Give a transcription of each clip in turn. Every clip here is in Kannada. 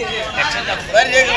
ఎక్కడ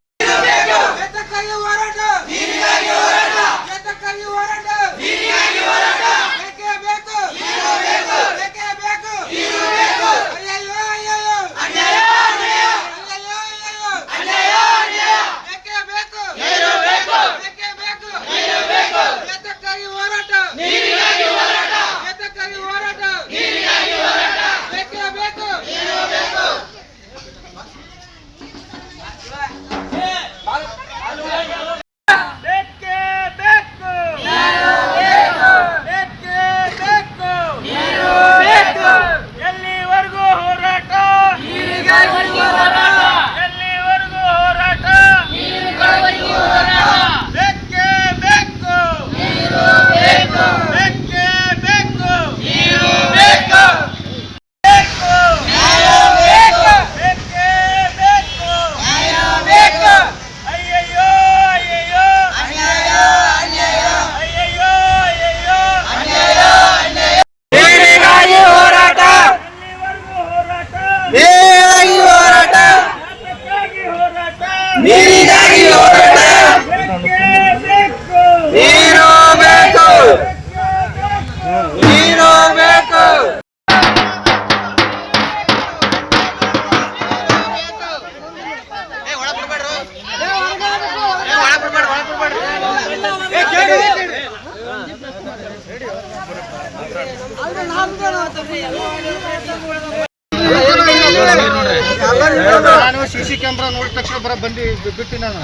ನಾನು ಸಿ ಸಿ ಕ್ಯಾಮ್ರಾ ನೋಡಿದ ತಕ್ಷಣ ಬರ ಬಂದು ಬಿಟ್ಟು ನಾನು.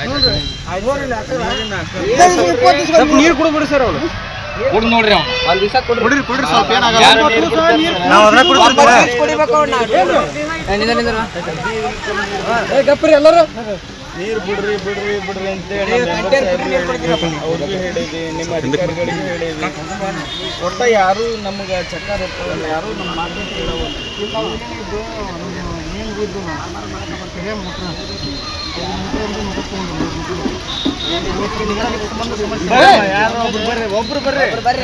ನೀರು ಕುಡ್ಬಿಡಿ ಸರ್ ಅವ್ರು. ಕುಡ್ರಿ ಕುಡ್ರಿ ಸ್ವಲ್ಪ ಏನಾಗಲ್ಲ. ನಾವು ಅದನ್ನ ಗಪ್ರಿ ಎಲ್ಲರೂ. ನೀರು ಬಿಡ್ರಿ ಬಿಡ್ರಿ ಬಿಡ್ರಿ ಅಂತೇಳಿ ಅವ್ರಿಗೂ ಹೇಳಿದ್ವಿ ನಿಮ್ಮ ಅಧಿಕಾರಿಗಳಿಗೂ ಹೇಳಿದ್ವಿ. ಒಟ್ಟ ಯಾರು ನಮಗೆ ಚಕ್ಕರ್ ಇರ್ತವಲ್ಲ ಯಾರು ನಮ್ಮ ಮಾತು ಒಬ್ರು ಬರ್ರಿ ಒಬ್ರು ಬರ್ರಿ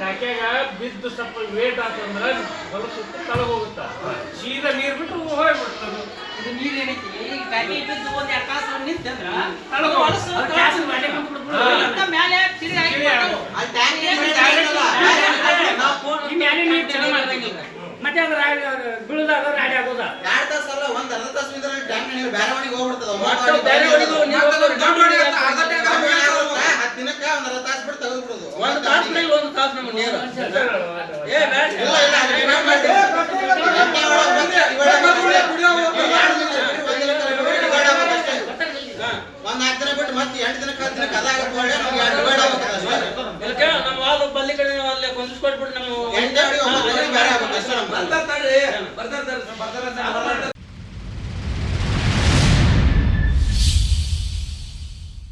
ಟಾಕ್ಯಾಗ ಬಿದ್ದು ಸ್ವಲ್ಪ ವೇಟ್ ಆತಂದ್ರ ಹೊಲ ಸುತ್ತ ತಳಗ ಹೋಗುತ್ತ ಸೀದಾ ನೀರ್ ಬಿಟ್ಟು ಹೋಗ್ಬಿಡ್ತದ ಇದು ನೀರ್ ಏನೈತಿ? ಈಗ ಬ್ಯಾಗಿ ಬಿದ್ದು ಒಂದ್ ಎರಡು ತಾಸು ನಿಂತಂದ್ರ ತಳಗ. ಹೊಲಸು ಗ್ಯಾಸ್ ಮಾಡಿ ಬಿಟ್ಬಿಡು ಅಂತ ತಿರುಗಿ ಹಾಕಿ ಈ ನೀರ್ ಮಾಡ್ದಂಗಿಲ್ಲ ಮತ್ತೆ ಅದ್ರ ಬೀಳದಾಗ ರಾಡಿ ಆಗೋದ? ಎರಡ್ ತಾಸ ಅಲ್ಲ ಒಂದ್ ಅರ್ಧ ತಾಸ ನಿಂತ್ರೆ ಟ್ಯಾಂಕ್ ನೀರು ಬೇರೆ ಮನೆಗೆ ಹೋಗ್ಬಿಡ್ತದ. ಮತ್ತೆ ಬೇರೆ ತಾಸು ನಮ್ಗೆ ನೀರು ಏ ಬೇಡ ಇಲ್ಲ ಇಲ್ಲ ಮಾಡ್ತೀವಿ? ಒಂದ್ ದಿನ ಬಿಟ್ಟು ಮತ್ತೆ ಎಂಟು ದಿನ ಹತ್ತು ದಿನಕ್ಕೆ ಅದಾಗ ಡಿವೈಡ್ ನಮ್ಮ ಕಡೆ ಅಲ್ಲೇ ನಮ್ಮ ಎಂಟು ಅಡಿ ಒಂಬತ್ತು ಅಡಿ ಬೇರೆ ಬರ್ತಾರೆ ಬರ್ತಾರೆ